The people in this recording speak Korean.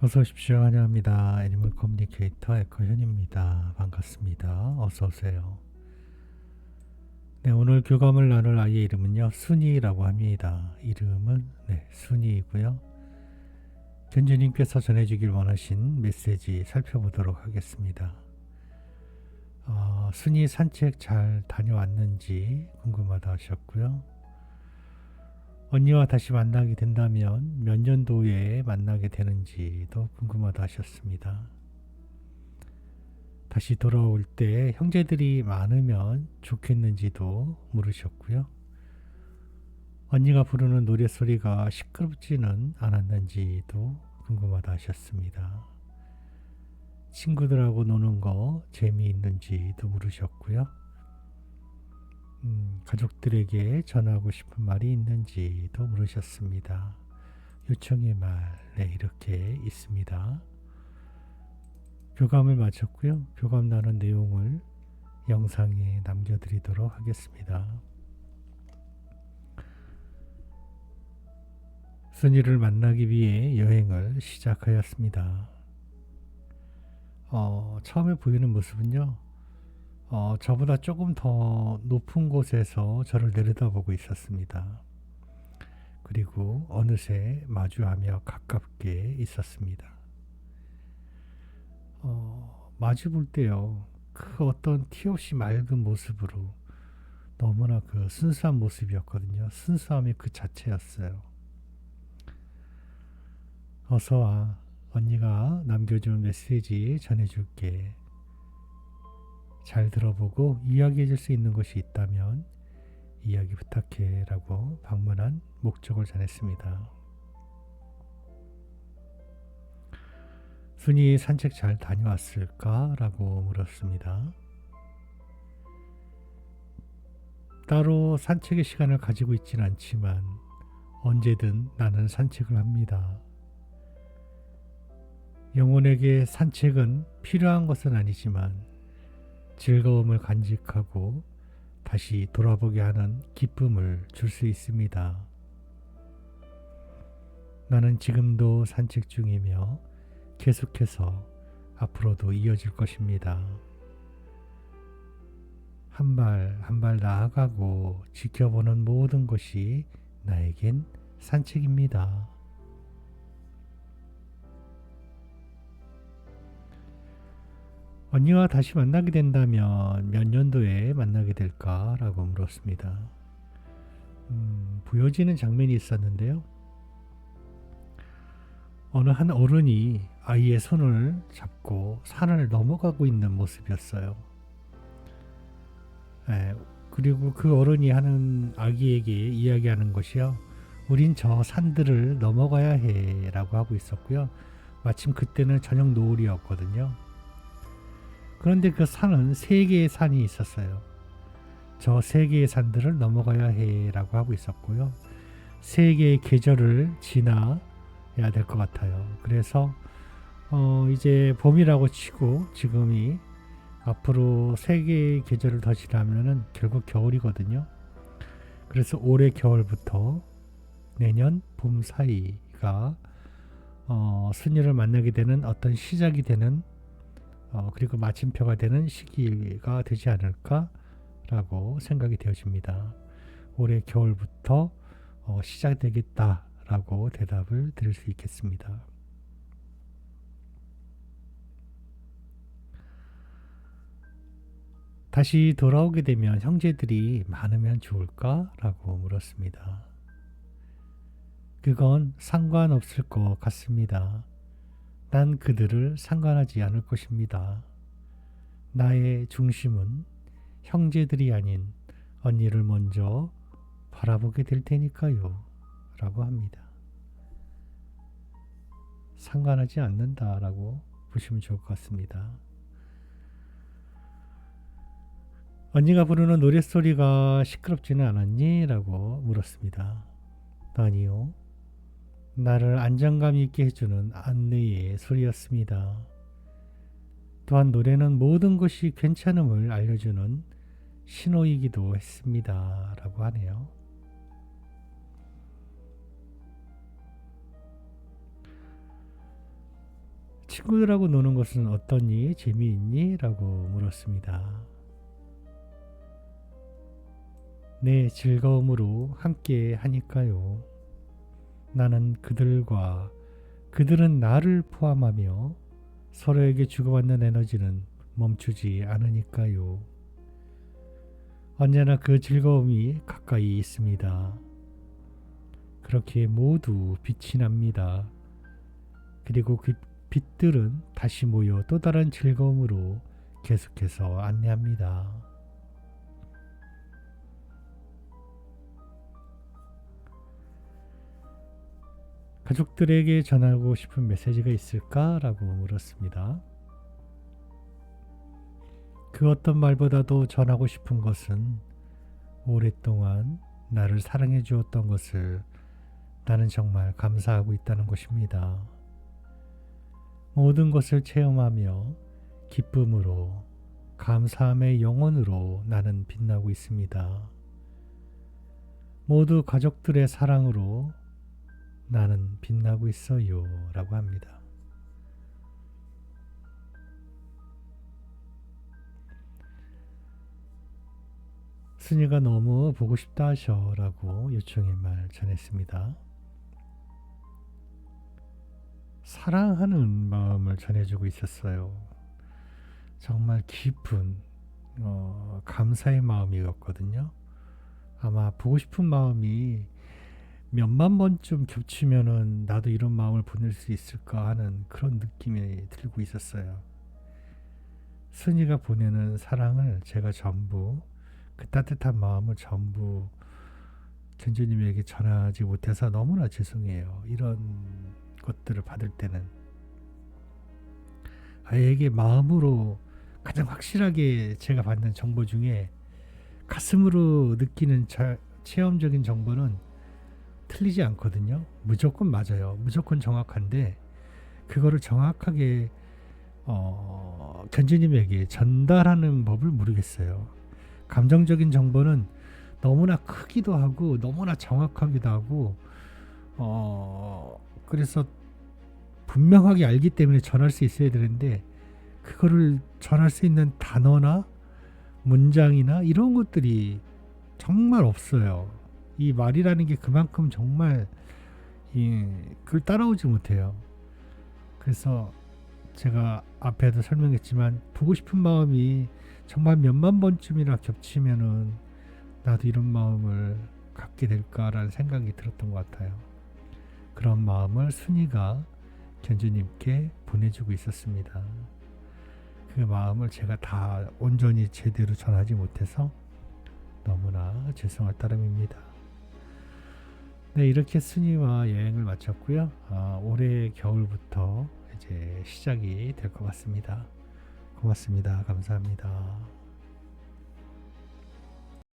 어서 오십시오. 환영합니다. 애니멀 커뮤니케이터 에커현입니다. 반갑습니다. 어서 오세요. 네, 오늘 교감을 나눌 아이의 이름은요. 순이라고 합니다. 이름은 네, 순이이고요. 견주님께서 전해주길 원하신 메시지 살펴보도록 하겠습니다. 어, 순이 산책 잘 다녀왔는지 궁금하다 하셨고요. 언니와 다시 만나게 된다면 몇 년도에 만나게 되는지도 궁금하다 하셨습니다. 다시 돌아올 때 형제들이 많으면 좋겠는지도 물으셨고요. 언니가 부르는 노래소리가 시끄럽지는 않았는지도 궁금하다 하셨습니다. 친구들하고 노는 거 재미있는지도 물으셨고요. 음, 가족들에게 전하고 싶은 말이 있는지도 물으셨습니다. 요청의 말, 네, 이렇게 있습니다. 교감을 마쳤고요. 교감 나눈 내용을 영상에 남겨드리도록 하겠습니다. 순이를 만나기 위해 여행을 시작하였습니다. 어, 처음에 보이는 모습은요, 어, 저보다 조금 더 높은 곳에서 저를 내려다보고 있었습니다. 그리고 어느새 마주하며 가깝게 있었습니다. 어, 마주 볼 때요, 그 어떤 티 없이 맑은 모습으로 너무나 그 순수한 모습이었거든요. 순수함이 그 자체였어요. 어서 와. 언니가 남겨준 메시지 전해줄게. 잘 들어보고 이야기해 줄 수 있는 것이 있다면 이야기 부탁해 라고 방문한 목적을 전했습니다. 순이 산책 잘 다녀왔을까? 라고 물었습니다. 따로 산책의 시간을 가지고 있진 않지만 언제든 나는 산책을 합니다. 영혼에게 산책은 필요한 것은 아니지만 즐거움을 간직하고 다시 돌아보게 하는 기쁨을 줄 수 있습니다. 나는 지금도 산책 중이며 계속해서 앞으로도 이어질 것입니다. 한 발 한 발 나아가고 지켜보는 모든 것이 나에겐 산책입니다. 언니와 다시 만나게 된다면 몇 년도에 만나게 될까라고 물었습니다. 음, 보여지는 장면이 있었는데요. 어느 한 어른이 아이의 손을 잡고 산을 넘어가고 있는 모습이었어요. 예, 그리고 그 어른이 하는 아기에게 이야기하는 것이요. 우린 저 산들을 넘어가야 해 라고 하고 있었고요. 마침 그때는 저녁 노을이었거든요. 그런데 그 산은 세 개의 산이 있었어요. 저 세 개의 산들을 넘어가야 해라고 하고 있었고요. 세 개의 계절을 지나야 될 것 같아요. 그래서 어 이제 봄이라고 치고 지금이 앞으로 세 개의 계절을 더 지나면은 결국 겨울이거든요. 그래서 올해 겨울부터 내년 봄 사이가 어, 순이를 만나게 되는 어떤 시작이 되는 어, 그리고 마침표가 되는 시기가 되지 않을까라고 생각이 되어집니다. 올해 겨울부터 어, 시작되겠다라고 대답을 드릴 수 있겠습니다. 다시 돌아오게 되면 형제들이 많으면 좋을까라고 물었습니다. 그건 상관없을 것 같습니다. 난 그들을 상관하지 않을 것입니다. 나의 중심은 형제들이 아닌 언니를 먼저 바라보게 될 테니까요. 라고 합니다. 상관하지 않는다라고 보시면 좋을 것 같습니다. 언니가 부르는 노랫소리가 시끄럽지는 않았니? 라고 물었습니다. 아니요. 나를 안정감 있게 해주는 안내의 소리였습니다. 또한 노래는 모든 것이 괜찮음을 알려주는 신호이기도 했습니다. 라고 하네요. 친구들하고 노는 것은 어떠니? 재미있니? 라고 물었습니다. 네, 즐거움으로 함께 하니까요. 나는 그들과 그들은 나를 포함하며 서로에게 주고받는 에너지는 멈추지 않으니까요. 언제나 그 즐거움이 가까이 있습니다. 그렇게 모두 빛이 납니다. 그리고 그 빛들은 다시 모여 또 다른 즐거움으로 계속해서 안내합니다. 가족들에게 전하고 싶은 메시지가 있을까라고 물었습니다. 그 어떤 말보다도 전하고 싶은 것은 오랫동안 나를 사랑해 주었던 것을 나는 정말 감사하고 있다는 것입니다. 모든 것을 체험하며 기쁨으로 감사함의 영혼으로 나는 빛나고 있습니다. 모두 가족들의 사랑으로 나는 빛나고 있어요. 라고 합니다. 순이가 너무 보고 싶다 하셔 라고 요청의 말 전했습니다. 사랑하는 마음을 전해주고 있었어요. 정말 깊은 어, 감사의 마음이었거든요. 아마 보고 싶은 마음이 몇만 번쯤 겹치면은 나도 이런 마음을 보낼 수 있을까 하는 그런 느낌이 들고 있었어요. 순이가 보내는 사랑을 제가 전부 그 따뜻한 마음을 전부 견주님에게 전하지 못해서 너무나 죄송해요. 이런 것들을 받을 때는 아이에게 마음으로 가장 확실하게 제가 받는 정보 중에 가슴으로 느끼는 자, 체험적인 정보는 틀리지 않거든요. 무조건 맞아요. 무조건 정확한데 그거를 정확하게 어, 견주님에게 전달하는 법을 모르겠어요. 감정적인 정보는 너무나 크기도 하고 너무나 정확하기도 하고 어, 그래서 분명하게 알기 때문에 전할 수 있어야 되는데 그거를 전할 수 있는 단어나 문장이나 이런 것들이 정말 없어요. 이 말이라는 게 그만큼 정말 이 그걸 따라오지 못해요. 그래서 제가 앞에도 설명했지만 보고 싶은 마음이 정말 몇만 번쯤이나 겹치면은 나도 이런 마음을 갖게 될까라는 생각이 들었던 것 같아요. 그런 마음을 순이가 견주님께 보내주고 있었습니다. 그 마음을 제가 다 온전히 제대로 전하지 못해서 너무나 죄송할 따름입니다. 네, 이렇게 순이와 여행을 마쳤고요. 아, 올해 겨울부터 이제 시작이 될 것 같습니다. 고맙습니다. 감사합니다.